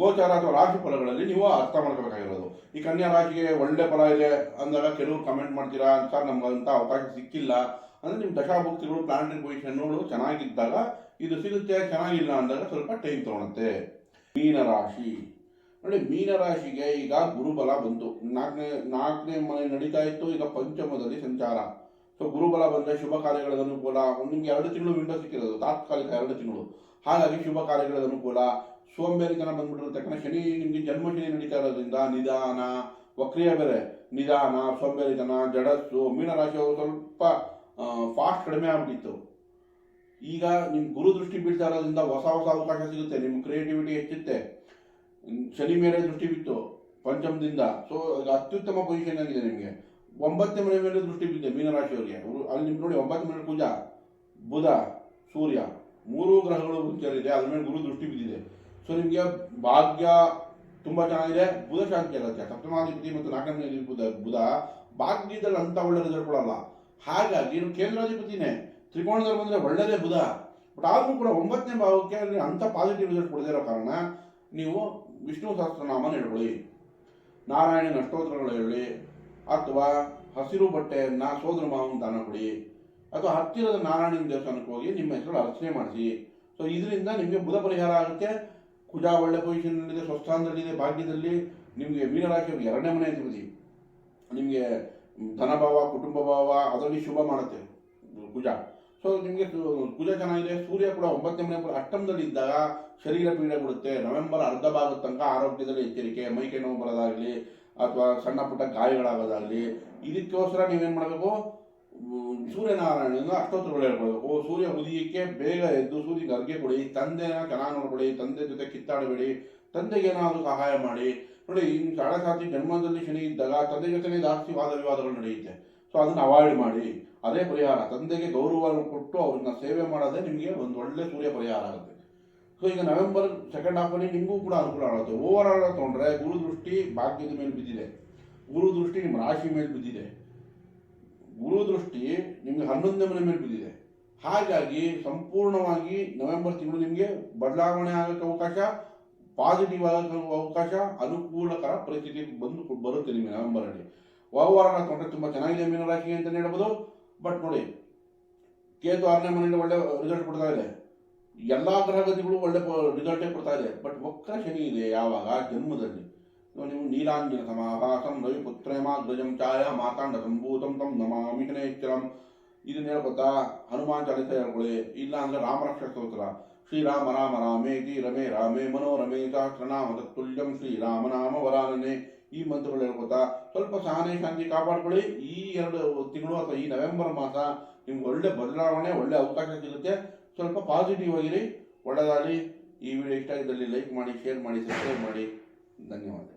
ಗೋಚಾರ ಅಥವಾ ರಾಶಿ ಫಲಗಳಲ್ಲಿ ನೀವು ಅರ್ಥ ಮಾಡ್ಕೋಬೇಕಾಗಿರೋದು. ಈ ಕನ್ಯಾ ರಾಶಿಗೆ ಒಳ್ಳೆ ಫಲ ಇದೆ ಅಂದಾಗ ಕೆಲವರು ಕಮೆಂಟ್ ಮಾಡ್ತೀರಾ ಅಂತ ನಮ್ಗೆ ಅವಕಾಶ ಸಿಕ್ಕಿಲ್ಲ. ಅಂದ್ರೆ ನಿಮ್ಮ ದಶಾಭುಕ್ತಿಗಳು ಪ್ಲಾನೆಟರಿ ಪೊಸಿಷನ್ಗಳು ಚೆನ್ನಾಗಿದ್ದಾಗ ಇದು ಸಿಗುತ್ತೆ, ಚೆನ್ನಾಗಿಲ್ಲ ಅಂದಾಗ ಸ್ವಲ್ಪ ಟೈಮ್ ತಗೊಳುತ್ತೆ. ಮೀನರಾಶಿ ನೋಡಿ ಮೀನರಾಶಿಗೆ ಈಗ ಗುರುಬಲ ಬಂತು. ನಾಲ್ಕನೇ ನಾಲ್ಕನೇ ಮನೆ ನಡೀತಾ ಇತ್ತು, ಈಗ ಪಂಚಮದಲ್ಲಿ ಸಂಚಾರ. ಸೊ ಗುರುಬಲ ಬಂದರೆ ಶುಭ ಕಾರ್ಯಗಳ ಅನುಕೂಲ. ನಿಮ್ಗೆ ಎರಡು ತಿಂಗಳು ವಿಂಡೋ ಸಿಕ್ಕಿರೋದು, ತಾತ್ಕಾಲಿಕ ಎರಡು ತಿಂಗಳು. ಹಾಗಾಗಿ ಶುಭ ಕಾರ್ಯಗಳ ಅನುಕೂಲ. ಸೋಂಬೇರಿತನ ಬಂದ್ಬಿಟ್ಟಿರುತ್ತೆ ತಕ್ಷಣ ಶನಿ, ನಿಮಗೆ ಜನ್ಮ ಶನಿ ನಡೀತಾ ಇರೋದ್ರಿಂದ ನಿಧಾನ, ವಕ್ರಿಯ ಬೆಲೆ, ನಿಧಾನ, ಸೋಂಬೇರಿತನ, ಜಡಸ್ಸು ಮೀನರಾಶಿಯವರು ಸ್ವಲ್ಪ ಫಾಸ್ಟ್ ಕಡಿಮೆ ಆಗ್ಬಿಟ್ಟಿತ್ತು. ಈಗ ನಿಮ್ಮ ಗುರು ದೃಷ್ಟಿ ಬೀಳ್ತಾ ಇರೋದ್ರಿಂದ ಹೊಸ ಹೊಸ ಅವಕಾಶ ಸಿಗುತ್ತೆ ನಿಮ್ಮ ಕ್ರಿಯೇಟಿವಿಟಿ ಹೆಚ್ಚುತ್ತೆ. ಶನಿ ಮೇಲೆ ದೃಷ್ಟಿ ಬಿತ್ತು, ಪಂಚಮದಿಂದ. ಸೊ ಅತ್ಯುತ್ತಮ ಪೊಸಿಷನ್ ಆಗಿದೆ ನಿಮಗೆ. ಒಂಬತ್ತನೇ ಮನೆ ಮೇಲೆ ದೃಷ್ಟಿ ಬಿದ್ದೆ ಮೀನರಾಶಿಯವರಿಗೆ. ಅಲ್ಲಿ ನಿಮ್ಗೆ ನೋಡಿ ಒಂಬತ್ತು ಮನೆ ಪೂಜಾ, ಬುಧ, ಸೂರ್ಯ, ಮೂರು ಗ್ರಹಗಳು ಇದೆ ಅದ್ರ ಮೇಲೆ ಗುರು ದೃಷ್ಟಿ ಬಿದ್ದಿದೆ. ಸೊ ನಿಮಗೆ ಭಾಗ್ಯ ತುಂಬಾ ಚೆನ್ನಾಗಿದೆ. ಬುಧ ಶಾಂತಿ ಆಗುತ್ತೆ ಸಪ್ತಮಾಧಿಪತಿ ಮತ್ತು ನಾಲ್ಕನೇ ಬುಧ ಬುಧ ಭಾಗ್ಯದಲ್ಲಿ ಅಂತ ಒಳ್ಳೆ ರಿಸಲ್ಟ್ ಕೊಡಲ್ಲ. ಹಾಗಾಗಿ ಇನ್ನು ಕೇಂದ್ರಾಧಿಪತಿನೇ. ತ್ರಿಕೋಣದಲ್ಲಿ ಬಂದರೆ ಒಳ್ಳೆಯದೇ ಬುಧ. ಬಟ್ ಆದರೂ ಕೂಡ ಒಂಬತ್ತನೇ ಭಾವಕ್ಕೆ ಅಂತ ಪಾಸಿಟಿವ್ ರಿಸಲ್ಟ್ ಕೊಡದೇ ಕಾರಣ ನೀವು ವಿಷ್ಣು ಸಹಸ್ರನಾಮನ ಹೇಳ್ಕೊಳ್ಳಿ ನಾರಾಯಣನ ಅಷ್ಟೋತ್ರಗಳು ಹೇಳಿ, ಅಥವಾ ಹಸಿರು ಬಟ್ಟೆಯನ್ನು ಸೋದರ ಮಾವನ ದಾನ ಕೊಡಿ, ಅಥವಾ ಹತ್ತಿರದ ನಾರಾಯಣನ ದೇವಸ್ಥಾನಕ್ಕೆ ಹೋಗಿ ನಿಮ್ಮ ಹೆಸರು ಅರ್ಚನೆ ಮಾಡಿಸಿ. ಸೊ ಇದರಿಂದ ನಿಮಗೆ ಬುಧ ಪರಿಹಾರ ಆಗುತ್ತೆ. ಕುಜ ಒಳ್ಳೆ ಪೊಸಿಷನ್ನಲ್ಲಿದೆ ಸ್ವಸ್ಥಾನದಲ್ಲಿದೆ, ಭಾಗ್ಯದಲ್ಲಿ ನಿಮಗೆ ಮೀನರಾಶಿಯವ್ರಿಗೆ ಎರಡನೇ ಮನೆ ಅಧಿಪತಿ ನಿಮಗೆ ಧನಭಾವ ಕುಟುಂಬ ಭಾವ, ಅದರಲ್ಲಿ ಶುಭ ಮಾಡುತ್ತೆ ಕುಜ. ಸೊ ನಿಮಗೆ ಕುಜ ಚೆನ್ನಾಗಿದೆ, ಸೂರ್ಯ ಕೂಡ ಒಂಬತ್ತನೇ ಮನೆ ಅಷ್ಟಮದಲ್ಲಿ ಇದ್ದಾಗ ಶರೀರ ಪೀಡೆ ಕೊಡುತ್ತೆ. ನವೆಂಬರ್ ಅರ್ಧ ಭಾಗದ ತನಕ ಆರೋಗ್ಯದಲ್ಲಿ ಎಚ್ಚರಿಕೆ, ಮೈಕೈ ನೋವು ಬರೋದಾಗಲಿ, ಅಥವಾ ಸಣ್ಣ ಪುಟ್ಟ ಗಾಯಗಳಾಗೋದಾಗಲಿ, ಇದಕ್ಕೋಸ್ಕರ ನೀವೇನು ಮಾಡಬೇಕು? ಸೂರ್ಯನಾರಾಯಣನ ಹೇಳ್ಬೋದು. ಓ, ಸೂರ್ಯ ಉದಯಕ್ಕೆ ಬೇಗ ಎದ್ದು ಸೂರ್ಯಗೆ ಅರ್ಗೆ ಕೊಡಿ, ತಂದೆನ ಚೆನ್ನಾಗಿ ನೋಡ್ಕೊಳ್ಳಿ ತಂದೆ ಜೊತೆ ಕಿತ್ತಾಡಬೇಡಿ, ತಂದೆಗೆ ಏನಾದರೂ ಸಹಾಯ ಮಾಡಿ. ನೋಡಿ ಇನ್ನು ಸಾಡಸಾತಿ ಜನ್ಮದಲ್ಲಿ ಶನಿ ಇದ್ದಾಗ ತಂದೆ ಜೊತೆನೇ ಜಾಸ್ತಿ ವಾದ ವಿವಾದಗಳು ನಡೆಯುತ್ತೆ. ಸೊ ಅದನ್ನು ಅವಾಯ್ಡ್ ಮಾಡಿ. ಅದೇ ಪರಿಹಾರ. ತಂದೆಗೆ ಗೌರವ ಕೊಟ್ಟು ಅವ್ರನ್ನ ಸೇವೆ ಮಾಡೋದೇ ನಿಮಗೆ ಒಂದು ಒಳ್ಳೆ ಸೂರ್ಯ ಪರಿಹಾರ ಆಗುತ್ತೆ. ಸೊ ಈಗ ನವೆಂಬರ್ ಸೆಕೆಂಡ್ ಹಾಫಲ್ಲಿ ನಿಮಗೂ ಕೂಡ ಅನುಕೂಲ ಆಗುತ್ತೆ. ಓವರ್ ಆಲ್ ತೊಗೊಂಡ್ರೆ ಗುರು ದೃಷ್ಟಿ ಭಾಗ್ಯದ ಮೇಲೆ ಬಿದ್ದಿದೆ. ಗುರು ದೃಷ್ಟಿ ನಿಮ್ಮ ರಾಶಿ ಮೇಲೆ ಬಿದ್ದಿದೆ. ಗುರು ದೃಷ್ಟಿ ನಿಮಗೆ ಹನ್ನೊಂದನೇ ಮನೆ ಮೇಲೆ ಬಿದ್ದಿದೆ. ಹಾಗಾಗಿ ಸಂಪೂರ್ಣವಾಗಿ ನವೆಂಬರ್ ತಿಂಗಳು ನಿಮಗೆ ಬದಲಾವಣೆ ಆಗಕ್ಕೆ ಅವಕಾಶ ಪಾಸಿಟಿವ್ ಆಗಕ್ಕೆ ಅವಕಾಶ, ಅನುಕೂಲಕರ ಪರಿಸ್ಥಿತಿ ಬಂದು ಬರುತ್ತೆ ನಿಮಗೆ ನವೆಂಬರ್ ಅಲ್ಲಿ ತೊಂದರೆ ತುಂಬ ಚೆನ್ನಾಗಿದೆ ಮೀನರಾಶಿ ಅಂತ ಹೇಳ್ಬೋದು. ಬಟ್ ನೋಡಿ, ಕೇತು ಆರನೇ ಮನೆಯಲ್ಲಿ ಒಳ್ಳೆ ರಿಸಲ್ಟ್ ಕೊಡ್ತಾ ಇದೆ. ಎಲ್ಲಾ ಗ್ರಹಗತಿಗಳು ಒಳ್ಳೆ ರಿಸಲ್ಟೇ ಕೊಡ್ತಾ ಇದೆ. ಬಟ್ ವಕ್ರ ಶನಿ ಇದೆ ಯಾವಾಗ? ಜನ್ಮದಲ್ಲಿ. ನೀವು ನೀಲಾಂಜನ ಸಮಾಹಾಸಂ ರವಿ ಧ್ವಜಂ ಚಾಯಾ ಮಾತಾಂಡ ಸಂಭೂತಂ ತಂ ನಮಾಮಿ ಶನೇಶ್ವರಂ ಇದನ್ನ ಹೇಳ್ಕೊತಾ ಹನುಮಾನ್ ಚಾಲಿಸ ಹೇಳ್ಕೊಳ್ಳಿ ಇಲ್ಲ ಅಂದ್ರೆ ರಾಮರಕ್ಷ ಸ್ತೋತ್ರ ಶ್ರೀರಾಮ ರಾಮ ರಾಮೇತಿ ರಮೇ ರಾಮೇ ಮನೋರಮೇ ಸಹಸ್ರನಾಮ ತತ್ತುಲ್ಯಂ ಶ್ರೀರಾಮ ನಾಮ ವರಾನನೆ ಈ ಮಂತ್ರಗಳು ಹೇಳ್ಕೊತಾ, ಸ್ವಲ್ಪ ಸಹನೆ ಶಾಂತಿ ಕಾಪಾಡ್ಕೊಳ್ಳಿ. ಈ ಎರಡು ತಿಂಗಳು ಅಥವಾ ಈ ನವೆಂಬರ್ ಮಾಸ ನಿಮ್ಗೆ ಒಳ್ಳೆ ಬದಲಾವಣೆ, ಒಳ್ಳೆ ಅವಕಾಶ ಸಿಗುತ್ತೆ. ಸ್ವಲ್ಪ ಪಾಸಿಟಿವ್ ಆಗಿರಿ, ಒಳ್ಳೆದಾಗಲಿ. ಈ ವಿಡಿಯೋ ಇಷ್ಟ ಆಗಿದ್ದಲ್ಲಿ ಲೈಕ್ ಮಾಡಿ ಶೇರ್ ಮಾಡಿ ಸಬ್ಸ್ಕ್ರೈಬ್ ಮಾಡಿ. ಧನ್ಯವಾದಗಳು.